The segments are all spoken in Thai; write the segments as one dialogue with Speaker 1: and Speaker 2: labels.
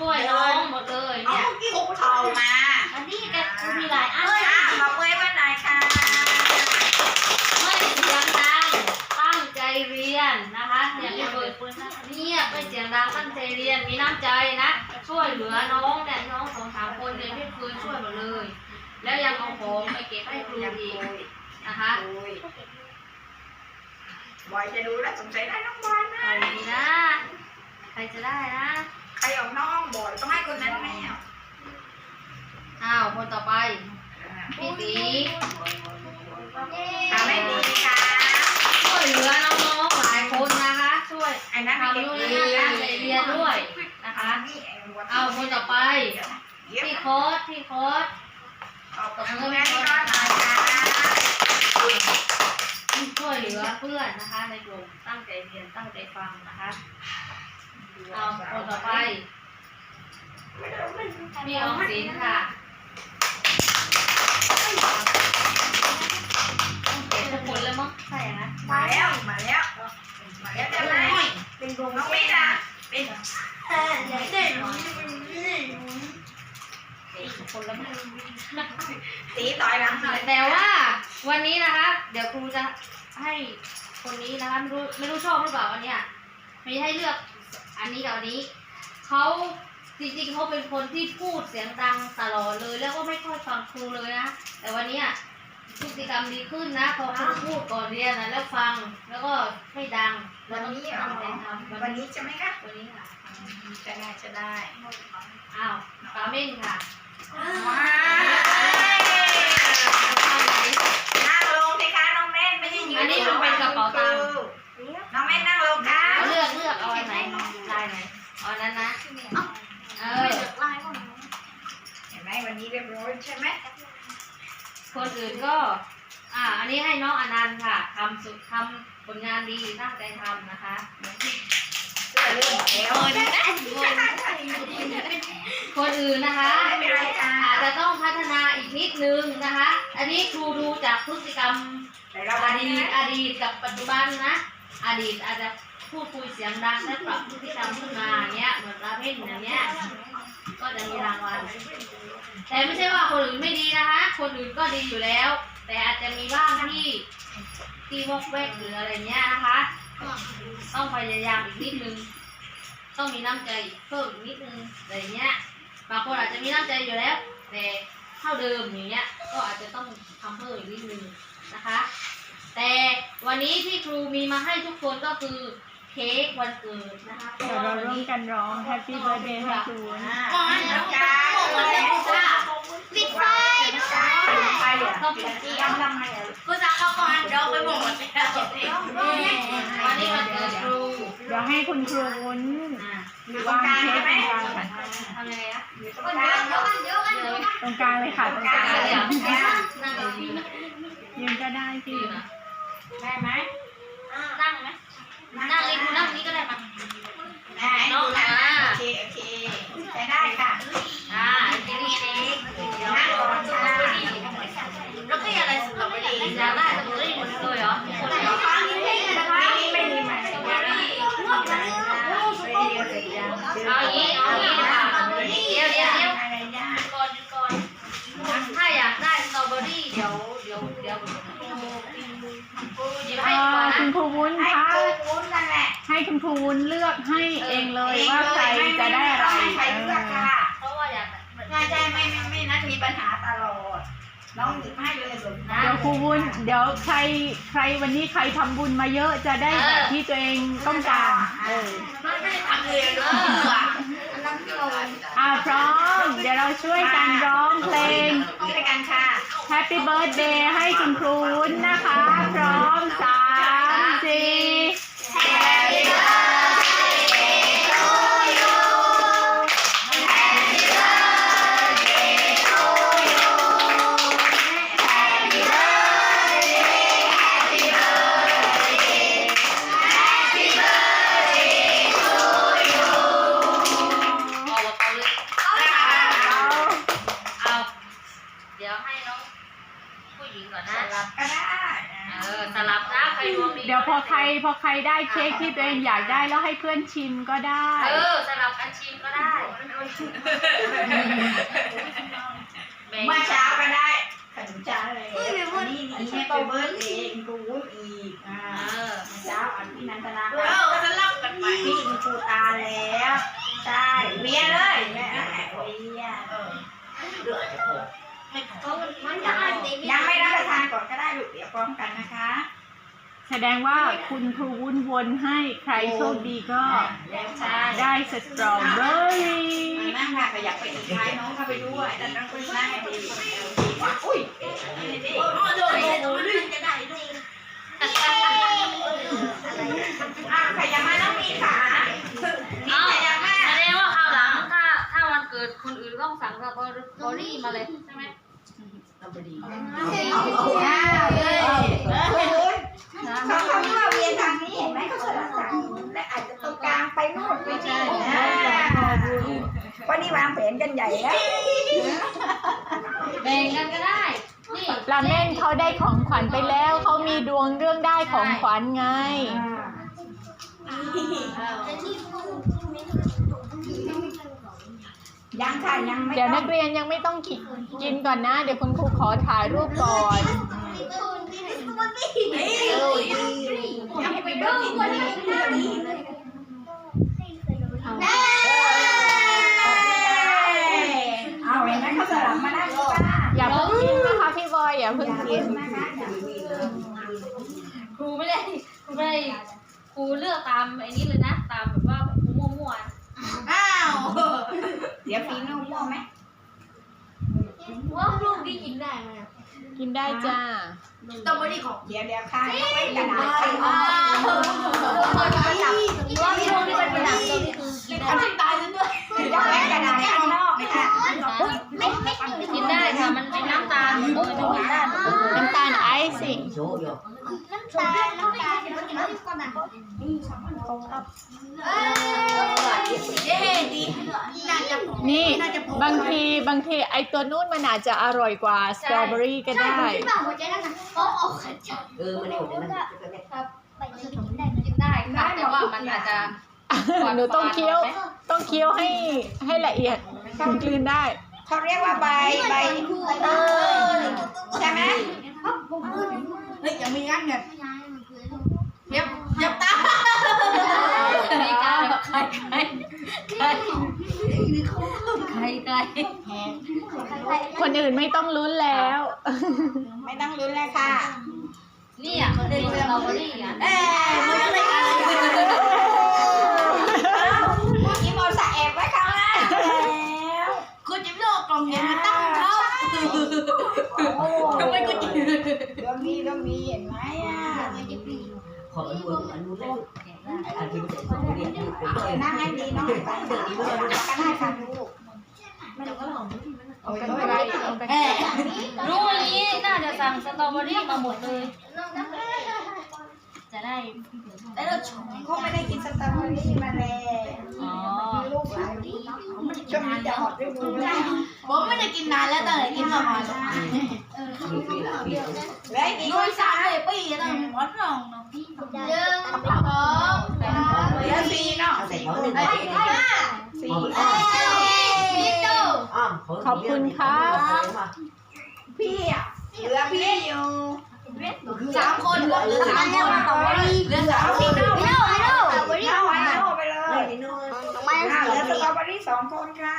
Speaker 1: ช่วยน้องหมดเลยเนี่ย
Speaker 2: คุกเข่ามา
Speaker 1: อันนี้แกมีหลายอัน
Speaker 2: เอ้ย
Speaker 1: นะ
Speaker 2: ขอเว้ยว่าไหนอยค่ะ
Speaker 1: ไม่เสียงดังตั้งใจเรียนนะคะอย่าไปเปิดปืนนะเงียบไม่เสียงดังตั้งใจเรียนมีน้ำใจนะ ช่วยเหลือน้องเนี่ยน้องสองสามคนเนี่ยพี่คืนช่วยหมดเลย แล้วยังเอาของไปเก็บให้ครูอีกนะคะ
Speaker 2: โอ้ยบอยจะดูแล้วสงสัยได้น้องบอยนะ
Speaker 1: ใครดีนะ ใครจะได้นะ
Speaker 2: ใครเอาน้องบอยต้องให้คนนั้นแม่เอา
Speaker 1: อ้าวคนต่อไป พี่ตี
Speaker 2: ทำให้ดีค่ะ
Speaker 1: ช่วยเหลือน้องๆหลายคนนะคะ ช่วย
Speaker 2: ไอ้นั่น
Speaker 1: ทำ
Speaker 2: เด็ก
Speaker 1: นู่น
Speaker 2: ดี
Speaker 1: นี่นั่นตั้งใจเรียนด้วยนะคะ
Speaker 2: นี่ไอ้วัด
Speaker 1: เอาคนต่อไป
Speaker 2: เดี๋ยวนะเดี๋ยว
Speaker 1: พี่
Speaker 2: นะ
Speaker 1: โค้ดพี่โค้ด
Speaker 2: ขอบคุณแม่ที่รอดหน่อยค่ะ
Speaker 1: ช่วยเหลือเพื่อนนะคะในกลุ่มตั้งใจเรียนตั้งใจฟังนะคะ เอาคนต่อไปพี่ออมสินค่ะเก็บทุกคนแล้วมั้งใช่นะ
Speaker 2: มาแล้ว มาแล้ว มาแล้วจะไหนเป็นกลุ่มน้องมินะเป็น
Speaker 1: เก็บทุกคนแล้วมั้ง
Speaker 2: ตีต่อยหลังหน่อย
Speaker 1: แต่ว่า วันนี้นะคะเดี๋ยวครูจะให้คนนี้นะคะไม่รู้ไม่รู้ชอบหรือเปล่าวันเนี้ยมีให้เลือก อันนี้กับอันนี้เขาจริงๆเขาเป็นคนที่พูดเสียงดังตลอดเลย แล้วก็ไม่ค่อยฟังครูเลยนะ แต่วันเนี้ยพฤติกรรมดีขึ้นนะพอครูพูดก่อนเรียนนะแล้วฟังแล้วก็ไม่ดัง
Speaker 2: วันนี้เหรอ
Speaker 1: ตั้งใจทำ
Speaker 2: วั
Speaker 1: วันน
Speaker 2: นี้
Speaker 1: นี้
Speaker 2: ใช่ไหมคะ
Speaker 1: วันนี้ค่ะ
Speaker 2: จะได้จะได้
Speaker 1: อ้าวปาเม่นค่ะ
Speaker 2: ว้าวนั่งลงสิคะน้องเม่นไม่ใช่ยืน
Speaker 1: อันนี้มันเป็นกระเป๋าตังค์
Speaker 2: น้องเม่นนั่งลงค่ะ
Speaker 1: เอาเลือกเลือกเอาอันไหนลายไหนเอาอันนั้นนะเออ
Speaker 2: เห็นไหมวันนี้เรียบร้อยใช่ไหม
Speaker 1: คนอื่นก็ อ่า อันนี้ให้น้องอนันต์ค่ะทำ สุดทำผลงานดีตั้งใจทำนะคะ
Speaker 2: เสื้อเรื่องหมดแล้ว
Speaker 1: คนอื่นนะคะ
Speaker 2: ไม่เป็นไรจ้า
Speaker 1: อาจจะต้องพัฒนาอีกนิดนึงนะคะ อันนี้ครูดูจากพฤติกรรม
Speaker 2: แต่เรา
Speaker 1: อ
Speaker 2: วัน
Speaker 1: ดี
Speaker 2: นี้
Speaker 1: ตอดีตกับปัจจุบันนะอดีตอาจจะพูดคุยเสียงดังและปรับพฤติกรรมขึ้นมาอย่างเงี้ยเหมือนราเพ่นอย่างเงี้ยก็จะมีรางวัลแต่ไม่ใช่ว่าคนอื่นไม่ดีนะคะ คนอื่นก็ดีอยู่แล้ว แต่อาจจะมีบ้างที่ที่วอกแวกหรืออะไรเงี้ยนะคะ ต้องพยายามอีกนิดนึง ต้องมีน้ำใจเพิ่มอีกนิดนึงอะไรเงี้ย บางคนอาจจะมีน้ำใจอยู่แล้ว แต่เท่าเดิมอย่างเงี้ย ก็อาจจะต้องทำเพิ่มอีกนิดนึงนะคะ แต่วันนี้ที่ครูมีมาให้ทุกคนก็คือเค้กวันเกิดนะคะ
Speaker 3: เดี๋ยวเราร่วมกันร้อง Happy Birthday ให้คุณ
Speaker 2: ก่อนนะจ้า
Speaker 4: ปิดไฟด้วย
Speaker 1: ต้อง
Speaker 2: ปิ
Speaker 1: ปิ
Speaker 2: ด
Speaker 1: ด
Speaker 2: ที่
Speaker 1: ที่
Speaker 2: ย้ำทำไมอะ
Speaker 4: กูจะเข้าก่อนเดี๋ยวไปหมดแล้ว
Speaker 1: วันนี้วันเกิดครู
Speaker 3: เดี๋ยวให้คุณครูวุ้น
Speaker 1: อ่า
Speaker 2: อยู่ตรงกลางใช่ไหม
Speaker 1: ทำไงอะ
Speaker 2: อยู่ตรงกลาง
Speaker 4: เดียวกันเดียวกัน
Speaker 1: เดียว
Speaker 3: ตรงกลางเลยค่ะตรงกลาง
Speaker 1: เดี๋ยว
Speaker 3: ยื
Speaker 1: นั่งยืน
Speaker 3: นก็ได้สิ
Speaker 2: ได้ไหม
Speaker 1: เอา
Speaker 2: อ
Speaker 1: ย่า
Speaker 2: ง
Speaker 1: นี้เอาอย่างนี้ค่ะเดี๋ยวเดี๋ยวเดี๋ยว
Speaker 2: อะไรยาก
Speaker 1: ก่อนหยุดก่อนถ้าอยากได้สตรอเบอรี่เดี๋ยวเดี๋ยวเดี๋ยวหยิบให้
Speaker 3: เอ่
Speaker 1: ก่อ
Speaker 3: อน
Speaker 1: นะ
Speaker 3: คุณครูวุ้น
Speaker 2: ให้
Speaker 3: คะ
Speaker 2: ครูวุ้นนั่นแหละ
Speaker 3: ให้คุณครูวุ้นเลือกให้เองเลยว่าใครจะได้อะไร
Speaker 2: ใครเลือกค่ะ
Speaker 1: เพราะว่าอยาก
Speaker 2: ใช่ใช่ไม่ไม่ไม่นัดมีปัญหาตลอด น้องหยิบให้เลยสม
Speaker 3: เดี๋ยวครูวุ้นเดี๋ยวใครใครวันนี้ใครทำบุญมาเยอะจะได้แบบที่ตัวเองต้องการเออ
Speaker 2: ไม่ได้ทำเลยเลยอันนั้นที่เรา
Speaker 3: อ่าพร้อม เดี๋ยวเราช่วยกันร้องเพลง
Speaker 2: ต้องไปกันค่ะ
Speaker 3: Happy Birthday ให้คุณครูวุ้นนะคะ พร้อมสามสี่
Speaker 1: ใคร
Speaker 3: พอใครได้เค้กที่ตัวเองอยากได้แล้วให้เพื่อนชิมก็ได้
Speaker 1: เออสลับกันชิมก็ได้
Speaker 2: ช
Speaker 1: แบ่ง
Speaker 2: เมื่อเช้าก็ได้ขนมจ้าเลยวันนี้นี่แม่ไปเบิร์ดเองกูวุ้นอีกอ่า
Speaker 1: เออ
Speaker 2: เมื่อเช้าอันพี่นันทนา
Speaker 4: เราก็จะรับกันไป
Speaker 2: พี่อินคูตาแล้วใช่เวียเลยแม่เวีย
Speaker 4: เดือดจะพอไม่พอ
Speaker 2: มันจะอ่านยังไม่รับประทานก่อนก็ได้ลูกเดี๋ยวพร้อมกันนะคะ
Speaker 3: แสดงว่าคุณครูวุ้นวนให้ใครโชคดีก็
Speaker 2: แล้วใช่
Speaker 3: ได้สตรอเบอรี่
Speaker 2: นั่งค่ะขยับไปอีกท้ายน้องเข้าไปด้วยแต่ต้องไปนั่งให้ดีอุ้ย
Speaker 4: โอ้โหโดยจะได้ด้วย
Speaker 2: อะขยับมาน้องมีขา
Speaker 1: เอ้า
Speaker 2: ขยับมา
Speaker 1: แสดงว่าคราวหลังถ้าถ้าวันเกิดคนอื่นต้องสั่งสตรอเบอรี่มาเลยใช่ไหม
Speaker 2: อ้าวเลยเขาเขาว่าเวียนทางนี้เห็นไหมเขาสลับทางนู้นและอาจจะตรงกลางไปโน่นไปนี่วัน นี้วางแผนกันใหญ่แล้ว
Speaker 1: แบ่งกันก็ได้นี่
Speaker 3: ลาเม่นเขาได้ของขวัญไปแล้วเขามีดวงเรื่องได้ของขวัญไง
Speaker 2: ยังค่ะยังไม่
Speaker 3: เดี๋ยวนักเรียนยังไม่ต้องกินกินก่อนนะ เดี๋ยวคุณครูขอถ่ายรูปก่อน
Speaker 2: ยังไม่ไปเบิ้งอีกเลยเอาเห็นไหมเขาสลับมาได้ป้า
Speaker 3: อย่าเพิ่งกินนะคะพี่บอยอย่าเพิ่งกิน
Speaker 1: ครูไม่ได้ครูไม่ได้ครูเลือกตามไอ้นี้เลยนะ ตามแบบว่าครูมั่ว
Speaker 4: อ้าว
Speaker 2: เดี๋ยวฟีโน่ม่วงไหม
Speaker 1: ๆว่าลูกนี่กินได้ไหมอะ
Speaker 3: กินได้จ้า
Speaker 4: สตรอเบอรี่ของ
Speaker 2: เดี๋ยวเดี๋ยวค่ะไว้กระดาษใส่
Speaker 4: อ้า
Speaker 2: เอา
Speaker 4: ว
Speaker 1: ว่าพี่ลูกนี่เป็นประดับตัวนี่คือกินได้
Speaker 4: อันนี้ตายซะด้วย
Speaker 2: ยกเว้นกระดาษข้างนอกนะคะ
Speaker 1: กินได้ค่ะ มันเป็นน้ำตาลหมดเลยทุกอย่าง
Speaker 3: น้ำตาลไอซิ่ง
Speaker 4: เย้ดีน่าจะพอ
Speaker 3: นี่บางทีบางทีไอตัวนู้นมันอาจจะอร่อยกว่าสตรอเบอรี่ก็ได้
Speaker 5: เออมันได้หมดเลยนะ
Speaker 1: กินได้ค่ะแต่ว่ามันอาจจะ
Speaker 3: หนูต้องเคี้ยวต้องเคี้ยวให้ให้ละเอียดถึงกลืนได้
Speaker 2: เขาเรียกว่าใบใบเออใช่ไหม
Speaker 4: เฮ้ยยังมีงั้นเนี่ยเย็บเย็บตา
Speaker 1: ไม่กล้าใครใครใครใครใคร
Speaker 3: คนอื่นไม่ต้องลุ้นแล้ว
Speaker 2: ไม่ต้องลุ้นเลยค่ะ
Speaker 1: นี่อะมันเป็นสตรอเบอรี่อะ
Speaker 2: เอ๊ะมืออะไรกันอีโมสะแอบไว้ข้างล่างแล้ว
Speaker 4: คุณจะไม่เอากล่องเย็นมาตั้งเขา
Speaker 2: โอ้
Speaker 4: ทำไมคุณจะ
Speaker 2: ดวงดีดวงดีเห็นไหมอะ
Speaker 5: ขออนุญาตอนุญาตอันที่เป็นของเรียนที่เป็นเลย
Speaker 2: นั่งให้ดีน้องไปเดี๋ยวนี้ด้วยก็ได้ค่ะลูกโอ้ย
Speaker 3: เอากันไกลเอากันไกล
Speaker 4: เอ๊ะ
Speaker 1: รู้อย่างนี้น่าจะสั่งสตรอเบอรี่มาหมดเลย จะได้
Speaker 2: แล้วเราเขาไม่ได้กินสตรอเบอรี่มาแล้ว
Speaker 1: อ๋อ
Speaker 2: ลูกหลาน ช่วงนี้จะออกฤดูแล้ว
Speaker 4: ผมไม่ได้กินนานแล้วตั้งแต่กินมามา
Speaker 5: มีปีละปี
Speaker 2: และอีก
Speaker 4: ลุยสามเลยปีตั้งวันรองเนาะ
Speaker 2: หลือสี่เนาะ
Speaker 5: เอาใส่เขาหนึ่ง
Speaker 2: สี่
Speaker 5: อ้อม
Speaker 3: ขอบคุณครับ
Speaker 2: พี่อะเหลือพี่อยู่
Speaker 4: สามคนเหลือสามคนเหลือสามคน
Speaker 2: เอาไว้เอาไปเลย
Speaker 5: พี่นุ่น
Speaker 2: อ่าเลือสตรอ เบอรี่สองคนค่ะ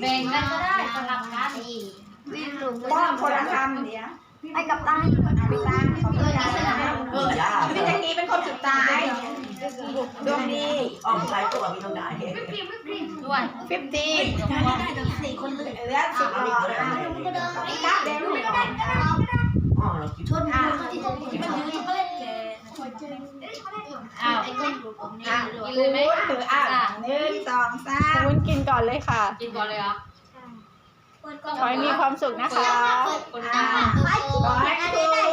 Speaker 1: แบ่งกันก็ได้สลับกัน
Speaker 2: ป้อนคนละคำเดี๋ยวไปกับตาไปตาขอบคุณค่ะ
Speaker 5: เออจ้า
Speaker 2: พี่ตะกี้เป็นคนสุดท้ายดวงดี
Speaker 5: อ้อมใครตัวพี่ต้องได้
Speaker 1: ด้วย
Speaker 2: ฟิฟตี้
Speaker 4: ได้ตั้งสี่คนเลย
Speaker 2: เหลือสิบอะครับเดี๋ยวลูก
Speaker 5: อ้อเราคิด
Speaker 4: ชนอะที่มันยืนก็เล่นแก
Speaker 1: อ้าว
Speaker 2: อะ
Speaker 1: กิน
Speaker 2: คูณ
Speaker 1: เลยไหม
Speaker 2: ถืออะหนึ่งสองสาม
Speaker 3: วุ้นกินก่อนเลยค่ะ
Speaker 1: กินก่อนเลยเหรอ
Speaker 3: ขอให้มีความสุขนะคะ
Speaker 1: คน
Speaker 2: อะ
Speaker 1: กลาง
Speaker 2: ขอให้คุณมีความ